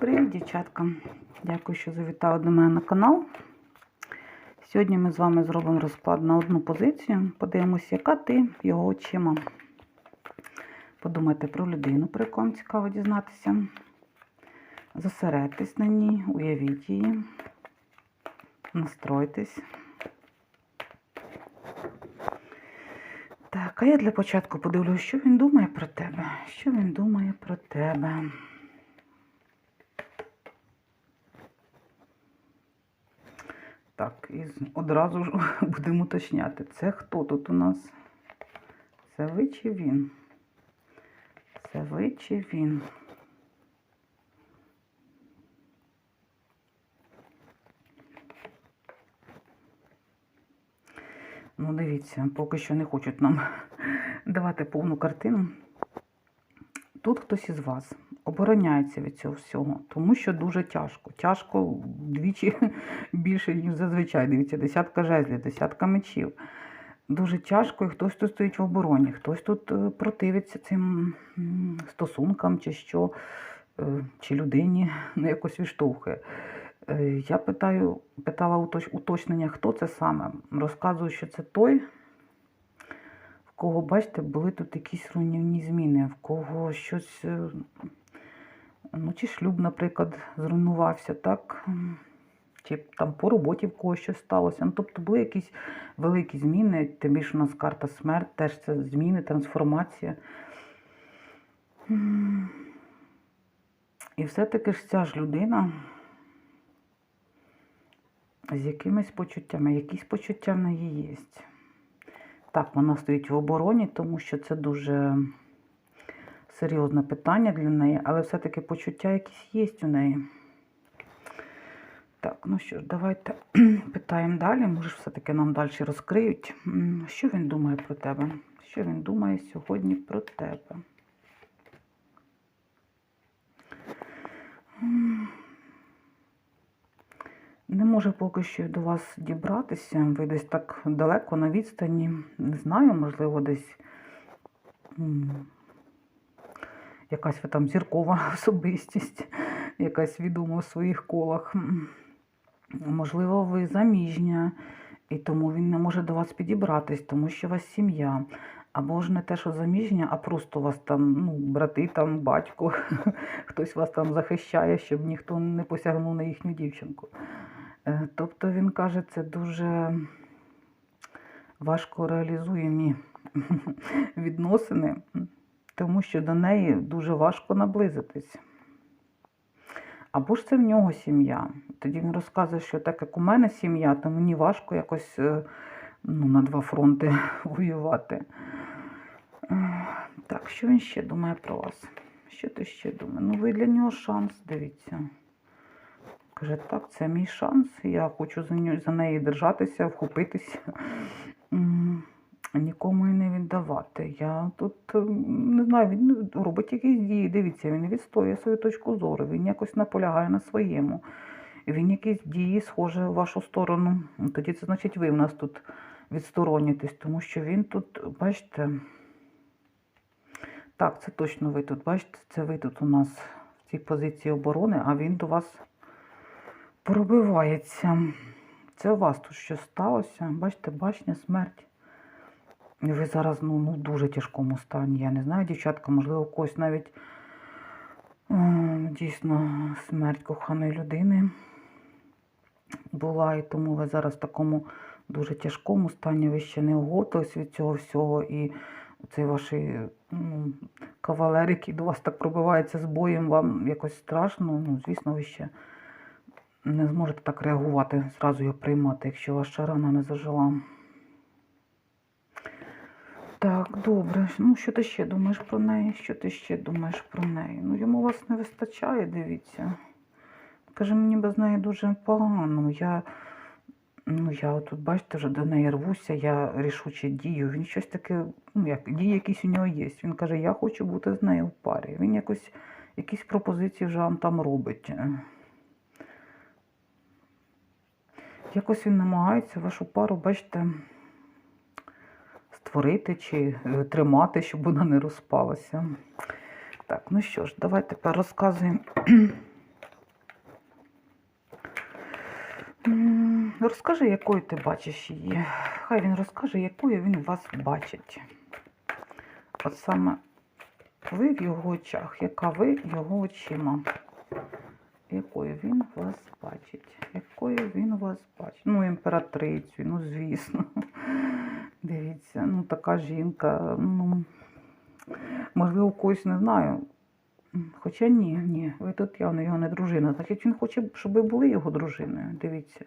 Привіт, дівчатка! Дякую, що завітали до мене на канал. Сьогодні ми з вами зробимо розклад на одну позицію. Подивимося, яка ти його очима. Подумайте про людину, про вам цікаво дізнатися. Зосередьтесь на ній, уявіть її, настройтесь. Так, а я для початку подивлюсь, що він думає про тебе. Що він думає про тебе. Так, і одразу ж будемо уточняти. Це хто тут у нас? Це ви чи він? Це ви чи він? Ну, дивіться, поки що не хочуть нам давати повну картину. Тут хтось із вас обороняється від цього всього, тому що дуже тяжко. Тяжко вдвічі більше, ніж зазвичай. Дивіться, десятка жезлів, десятка мечів. Дуже тяжко, і хтось тут стоїть в обороні, хтось тут е, противиться цим стосункам, чи що, е, чи людині ну, якось відштовхує. Е, Я питаю, питала уточнення, хто це саме. Розказую, що це той, в кого, бачите, були тут якісь руйнівні зміни, в кого щось, ну, чи шлюб, наприклад, зруйнувався, так? Чи там по роботі в когось щось сталося. Ну, тобто були якісь великі зміни, тим більше у нас карта смерть, теж це зміни, трансформація. І все-таки ж ця ж людина з якимись почуттями, якісь почуття в неї є. Так, вона стоїть в обороні, тому що це дуже серйозне питання для неї, але все-таки почуття якісь є у неї. Так, ну що ж, давайте питаємо далі. Може, все-таки нам далі розкриють. Що він думає про тебе? Що він думає сьогодні про тебе? Не може поки що до вас дібратися. Ви десь так далеко на відстані. Не знаю, можливо, десь якась ви там зіркова особистість, якась відома в своїх колах. Можливо, ви заміжня, і тому він не може до вас підібратись, тому що у вас сім'я. Або ж не те, що заміжня, а просто у вас там ну, брати, там, батько, хтось вас там захищає, щоб ніхто не посягнув на їхню дівчинку. Е, Тобто він каже, це дуже важко реалізуємі відносини, тому що до неї дуже важко наблизитись. Або ж це в нього сім'я. Тоді він розказує, що так як у мене сім'я, то мені важко якось е, ну, на два фронти воювати. Так, що він ще думає про вас? Що ти ще думає? Ну, ви для нього шанс, дивіться. Каже, так, це мій шанс. Я хочу за неї держатися, вхопитися. Нікому і не віддавати. Я тут е, не знаю, він робить якісь дії. Дивіться, він відстоює свою точку зору, він якось наполягає на своєму. Він якісь дії схоже в вашу сторону. Ну, Тоді це значить, ви в нас тут відсторонитесь, тому що він тут, бачите, так, це точно ви тут, бачите, це ви тут у нас в цій позиції оборони, а він до вас пробивається. Це у вас тут щось сталося. Бачите, башня, смерть. Ви зараз ну, ну, дуже тяжкому стані. Я не знаю, дівчатка, можливо, у когось навіть е, дійсно смерть коханої людини була, і тому ви зараз в такому дуже тяжкому стані, ви ще не оговтались від цього всього. І цей ваш ну, кавалер, який до вас так пробивається з боєм, вам якось страшно. Ну, звісно, ви ще не зможете так реагувати, зразу його приймати, якщо ваша рана не зажила. Так, добре. Ну, що ти ще думаєш про неї? Що ти ще думаєш про неї? Ну, йому вас не вистачає, дивіться. Каже, мені без неї дуже погано. Я, ну, я тут, бачите, вже до неї рвуся, я рішуче дію. Він щось таке, ну, як дії якісь у нього є. Він каже, я хочу бути з нею в парі. Він якось якісь пропозиції вже вам там робить. Якось він намагається вашу пару, бачите, творити чи е, тримати, щоб вона не розпалася. Так, ну що ж, давай тепер розказуємо. Розкажи, якою ти бачиш її. Хай він розкаже, якою він вас бачить. От саме ви в його очах, яка ви його очима, якою він вас бачить, якою він вас бачить. Ну, імператрицю, ну, звісно. Дивіться, ну така жінка, ну, можливо, когось не знаю. Хоча ні, ні, ви тут явно його не дружина. Значить, він хоче, щоб ви були його дружиною. Дивіться.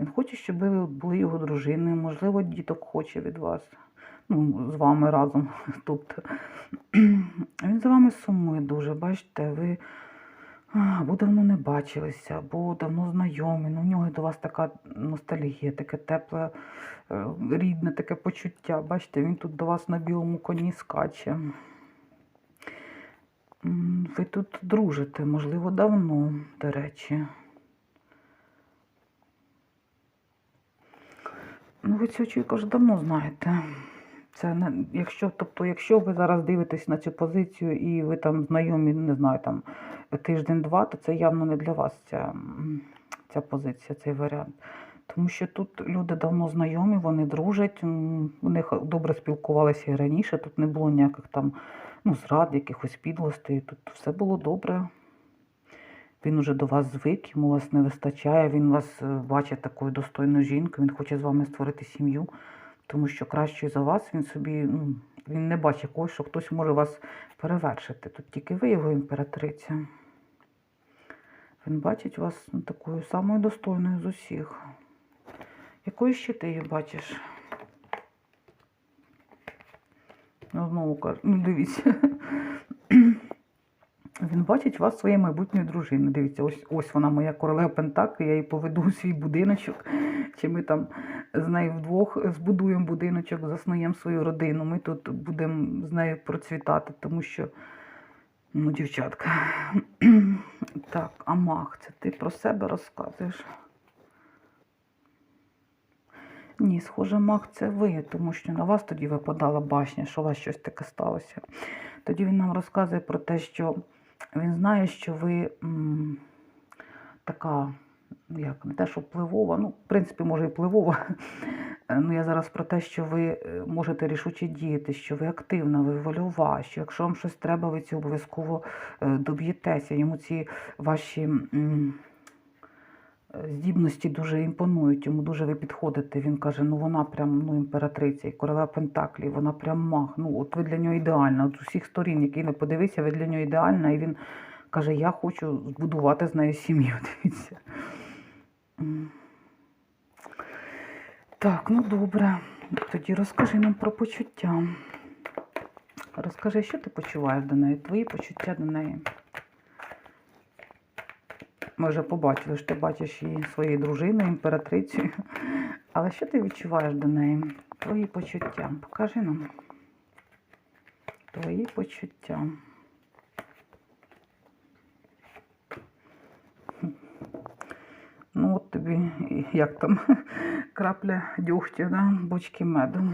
Він хоче, щоб ви були його дружиною, можливо, діток хоче від вас. Ну, з вами разом. Тобто він за вами сумує дуже. Бачите, ви а, або давно не бачилися, або давно знайомі. Ну, в нього до вас така ностальгія, таке тепле, е, рідне таке почуття. Бачите, він тут до вас на білому коні скаче. Ви тут дружите, можливо, давно, до речі. Ну, ви цього чоловіка вже давно знаєте. Це не, якщо, тобто, якщо ви зараз дивитесь на цю позицію і ви там знайомі, не знаю, там тиждень-два, то це явно не для вас ця, ця позиція, цей варіант. Тому що тут люди давно знайомі, вони дружать, вони добре спілкувалися і раніше, тут не було ніяких там ну, зрад, якихось підлостей, тут все було добре. Він уже до вас звик, йому вас не вистачає, він вас е, бачить такою достойною жінкою, він хоче з вами створити сім'ю, тому що краще за вас він собі, ну, він не бачить когось, що хтось може вас перевершити. Тут тільки ви його імператриця. Він бачить вас ну, такою самою достойною з усіх. Якою ще ти її бачиш? Ну, знову кажу, ну дивіться. Він бачить вас своєю майбутньою дружиною. Дивіться, ось ось вона моя королева Пентаклі, я її поведу у свій будиночок. Чи ми там з нею вдвох збудуємо будиночок, заснуємо свою родину. Ми тут будемо з нею процвітати, тому що, ну, дівчатка. так, а мах, це ти про себе розказуєш? Ні, схоже, мах це ви, тому що на вас тоді випадала башня, що у вас щось таке сталося. Тоді він нам розказує про те, що він знає, що ви м, така, як не те, що впливова, ну, в принципі, може і впливова. Е, Ну, я зараз про те, що ви е, можете рішуче діяти, що ви активна, ви вольова, що якщо вам щось треба, ви ці обов'язково е, доб'єтеся. Йому ці ваші м, здібності дуже імпонують, йому дуже ви підходите. Він каже, ну вона прям ну, імператриця і королева Пентаклі, вона прям мах. Ну, от ви для нього ідеальна. От з усіх сторін, які не подивися, ви для нього ідеальна. І він каже, я хочу збудувати з нею сім'ю. Дивіться. Так, ну добре. Тоді розкажи нам про почуття. Розкажи, що ти почуваєш до неї, твої почуття до неї. Ми вже побачили, що ти бачиш її своєю дружиною, імператрицею. Але що ти відчуваєш до неї? Твої почуття. Покажи нам. Твої почуття. Ну, от тобі, як там, крапля дьогтю, да? бочки меду.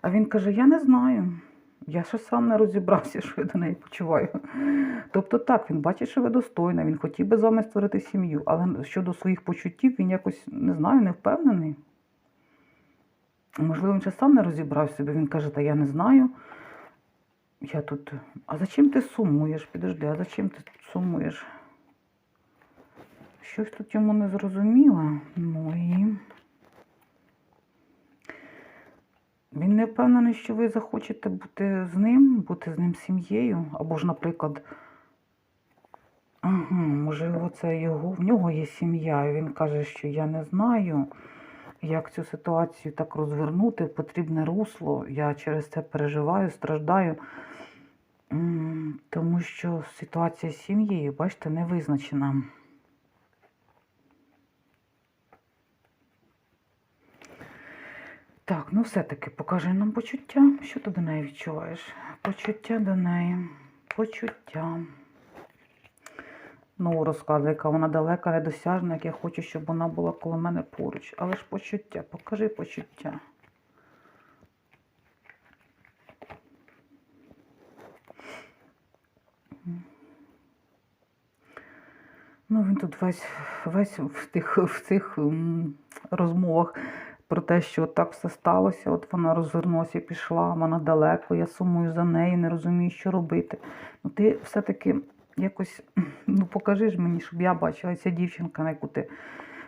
А він каже: Я не знаю. Я ще сам не розібрався, що я до неї почуваю. Тобто так, він бачить, що ви достойна, він хотів би з вами створити сім'ю, але щодо своїх почуттів він якось не знаю, не впевнений. Можливо, він ще сам не розібрався, бо він каже, та я не знаю. Я тут. А за чим ти сумуєш? Підожди, а за чим ти сумуєш? Щось тут йому не зрозуміло. Ну і. Він не впевнений, що ви захочете бути з ним, бути з ним сім'єю. Або ж, наприклад, можливо, це його, в нього є сім'я, і він каже, що я не знаю, як цю ситуацію так розвернути потрібне русло. Я через це переживаю, страждаю. Тому що ситуація з сім'єю, бачите, не визначена. Так, ну все-таки покажи нам почуття. Що ти до неї відчуваєш? Почуття до неї. Почуття. Ну, розказує, яка вона далека, недосяжна, як я хочу, щоб вона була коло мене поруч. Але ж почуття, покажи почуття. Ну, він тут весь, весь в тих, в цих розмовах про те, що так все сталося. От вона розвернулася і пішла, вона далеко, я сумую за нею, не розумію, що робити. Ну, ти все-таки якось ну, покажи ж мені, щоб я бачила ця дівчинка, на яку ти,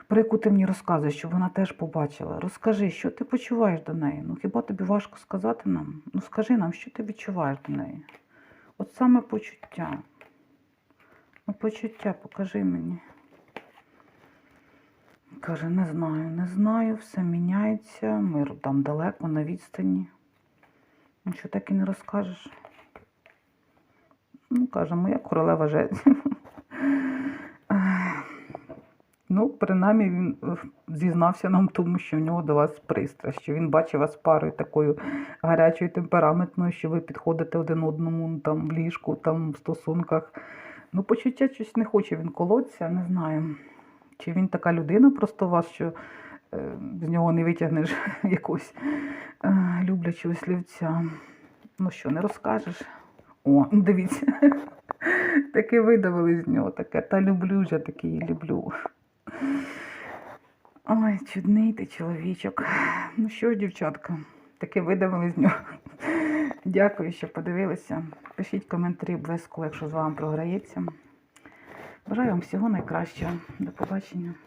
про яку ти мені розказуєш, щоб вона теж побачила. Розкажи, що ти почуваєш до неї? Ну хіба тобі важко сказати нам? Ну скажи нам, що ти відчуваєш до неї? От саме почуття. Ну, почуття, покажи мені. Каже, не знаю, не знаю, все міняється, ми там далеко на відстані. Що так і не розкажеш? Ну, каже, моя королева. Ех, Ну, принаймні він е, зізнався нам тому, що в нього до вас пристрасть, що він бачив вас парою такою гарячою, темпераментною, що ви підходите один одному ну, там в ліжку, там в стосунках. Ну, почуття щось не хоче він колоться, не знаю. Чи він така людина просто у вас, що е, з нього не витягнеш якогось е, люблячого слівця. Ну що, не розкажеш? О, ну, дивіться, таке видавили з нього, таке, та люблю вже таке її люблю. Ой, чудний ти чоловічок. Ну що ж, дівчатка, таке видавили з нього. Дякую, що подивилися. Пишіть коментарі обов'язково, якщо з вами програється. Бажаю вам всього найкращого. До побачення.